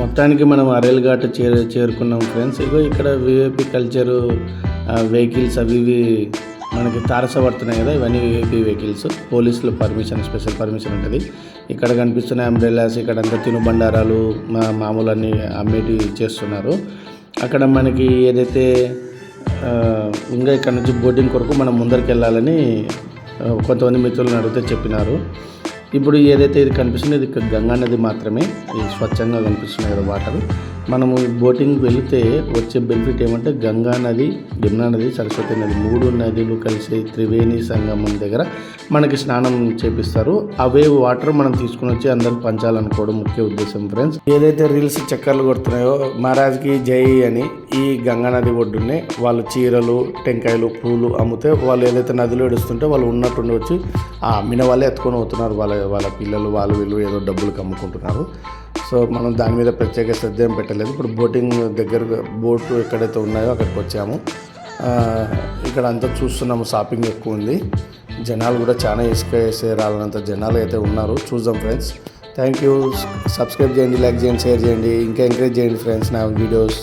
మొత్తానికి మనం అరేల్ ఘాట్ చేరు చేరుకున్నాం ఫ్రెండ్స్ ఇగో ఇక్కడ విఐపి కల్చర్ వెహికల్స్ అవి ఇవి మనకి తారసపడుతున్నాయి కదా ఇవన్నీ విఐపి వెహికల్స్ పోలీసులు పర్మిషన్ స్పెషల్ పర్మిషన్ ఉంటుంది. ఇక్కడ కనిపిస్తున్న అంబ్రెలాస్ ఇక్కడ అంతా తినుబండారాలు మా మామూలు అన్ని అమ్మేటి చేస్తున్నారు. అక్కడ మనకి ఏదైతే ఇంకా ఇక్కడ నుంచి బోర్డింగ్ కొరకు మనం ముందరికి వెళ్ళాలని కొంతమంది మిత్రులను అడిగితే చెప్పినారు. ఇప్పుడు ఏదైతే ఇది కనిపిస్తుందో ఇది గంగా నది మాత్రమే ఇది స్వచ్ఛంగా కనిపిస్తుంది కదా వాటర్. మనము బోటింగ్ వెళితే వచ్చే బెనిఫిట్ ఏమంటే గంగా నది యమునా నది సరస్వతి నది మూడు నదులు కలిసి త్రివేణి సంగమం దగ్గర మనకి స్నానం చేపిస్తారు. అవే వాటర్ మనం తీసుకుని వచ్చి అందరికి పంచాలనుకోవడం ముఖ్య ఉద్దేశం ఫ్రెండ్స్ ఏదైతే రీల్స్ చక్కర్లు కొడుతున్నాయో మహారాజ్కి జై అని ఈ గంగా నది ఒడ్డునే వాళ్ళు చీరలు టెంకాయలు పూలు అమ్ముతే వాళ్ళు ఏదైతే నదిలో ఏడుస్తుంటే వాళ్ళు ఉన్నట్టుండి వచ్చి ఆ అమ్మిన వాళ్ళే ఎత్తుకొని పోతున్నారు. వాళ్ళ వాళ్ళ పిల్లలు వాళ్ళు వీళ్ళు ఏదో డబ్బులు అమ్ముకుంటున్నారు. సో మనం దాని మీద ప్రత్యేక శ్రద్ధ ఏం పెట్టలేదు. ఇప్పుడు బోటింగ్ దగ్గర బోటు ఎక్కడైతే ఉన్నాయో అక్కడికి వచ్చాము. ఇక్కడ అంతా చూస్తున్నాము షాపింగ్ ఎక్కువ ఉంది. జనాలు కూడా చాలా ఇసుక వేసే రాలనంత జనాలు అయితే ఉన్నారు. చూద్దాం ఫ్రెండ్స్. థ్యాంక్ యూ సబ్స్క్రైబ్ చేయండి లైక్ చేయండి షేర్ చేయండి. ఇంకా ఎంకరేజ్ చేయండి ఫ్రెండ్స్ నా వీడియోస్.